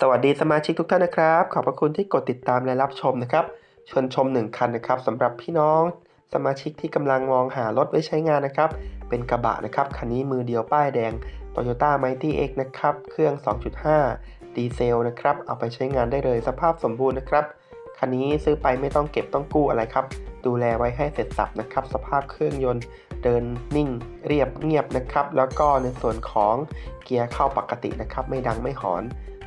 สวัสดีสมาชิกทุกท่านนะครับ ขอบพระคุณที่กดติดตามและรับชมนะครับชวนชม 1 คันนะครับสำหรับพี่น้องสมาชิกที่กำลังมองหารถไว้ใช้งานนะครับ เป็นกระบะนะครับคันนี้มือเดียวป้ายแดง Toyota Mighty X นะครับเครื่อง 2.5 ดีเซลนะครับเอาไปใช้งานได้เลยสภาพสมบูรณ์นะครับคันนี้ซื้อไปไม่ต้องเก็บต้องกู้อะไรครับ ดูแลไว้ให้เสร็จสับนะครับ สภาพเครื่องยนต์เดินนิ่งเรียบเงียบนะครับ แล้วก็ในส่วนของเกียร์เข้าปกตินะครับ ไม่ดังไม่หอน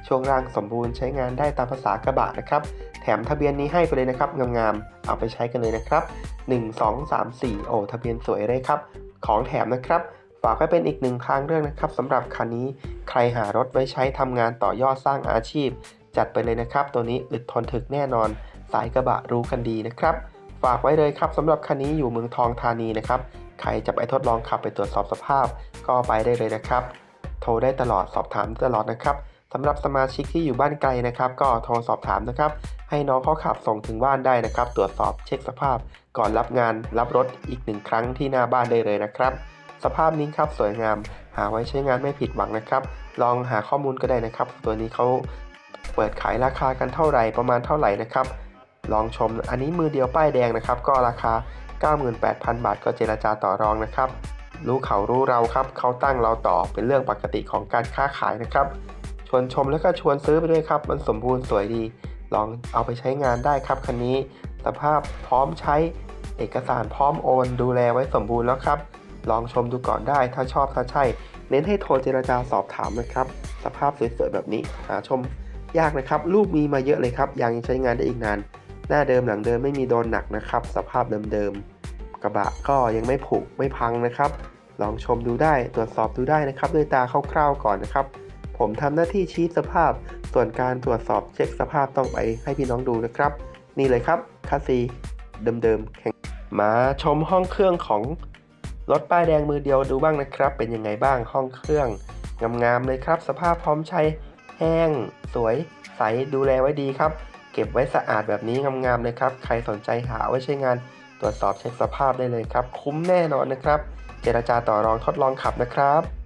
ช่วงล่างสมบูรณ์ใช้งานได้ตามภาษากระบะนะครับ แถมทะเบียนนี้ให้ไปเลยนะครับ งามๆ เอาไปใช้กันเลยนะครับ 1 2 3 4 โอ้ทะเบียนสวยเลยครับ ของแถมนะครับ ฝากไว้เป็นอีกหนึ่งทางเรื่องนะครับสำหรับคันนี้ ใครหารถไว้ใช้ทำงานต่อยอดสร้างอาชีพ จัดไปเลยนะครับ ตัวนี้อึดทนถึกแน่นอน สายกระบะรู้กันดีนะครับ ฝากไว้เลยครับสำหรับคันนี้อยู่เมืองทองธานีนะครับ ใครจะไปทดลองขับไปตรวจสอบสภาพ ก็ไปได้เลยนะครับ โทรได้ตลอดสอบถามตลอดนะครับ สำหรับสมาชิกที่อยู่บ้านไกลนะครับ ก็โทรสอบถามนะครับ ให้น้องเขาขับส่งถึงบ้านได้นะครับ ตรวจสอบเช็คสภาพ ก่อนรับงานรับรถอีกหนึ่งครั้งที่หน้าบ้านได้เลยนะครับ สภาพนี้ครับสวยงาม หาไว้ใช้งานไม่ผิดหวังนะครับ ลองหาข้อมูลก็ได้นะครับ ตัวนี้เขาเปิดขายราคากันเท่าไหร่ประมาณเท่าไหร่นะครับ ลองชมอันนี้มือเดียวป้ายแดงนะครับ ก็ราคา 98,000 บาท ก็เจรจาต่อรองนะครับรู้เขารู้เราครับเขาตั้งเราต่อเป็นเรื่องปกติของการค้าขายนะครับ ชวนชมแล้วก็ชวนซื้อไปด้วยครับ มันสมบูรณ์สวยดี ลองเอาไปใช้งานได้ครับคันนี้ สภาพพร้อมใช้เอกสารพร้อมโอน ดูแลไว้สมบูรณ์แล้วครับ ลองชมดูก่อนได้ถ้าชอบถ้าใช่ เน้นให้โทรเจรจาสอบถามนะครับ สภาพสวยๆแบบนี้หาชม ยากนะครับรูปมีมาเยอะเลยครับยังใช้งานได้อีกนาน หน้าเดิมหลังเดิมไม่มีโดนหนักนะครับ สภาพเดิมๆกระบะก็ยังไม่ผุไม่พังนะครับ ลองชมดูได้ตรวจสอบดูได้นะครับ ด้วยตาคร่าวๆก่อนนะครับ ผมทำหน้าที่ชี้สภาพ ส่วนการตรวจสอบเช็คสภาพต้องไปให้พี่น้องดูนะครับ นี่เลยครับคาซีเดิมๆแข็งมาชมห้องเครื่องของรถป้ายแดงมือเดียวดูบ้างนะครับ เป็นยังไงบ้างห้องเครื่องงามๆเลยครับ สภาพพร้อมใช้แห้ง สวย ใสดูแลไว้ดีครับ เก็บไว้สะอาดแบบนี้งามๆเลยครับ ใครสนใจหาไว้ใช้งาน ตรวจสอบเช็คสภาพได้เลยครับ คุ้มแน่นอนนะครับ เจรจาต่อรองทดลองขับนะครับ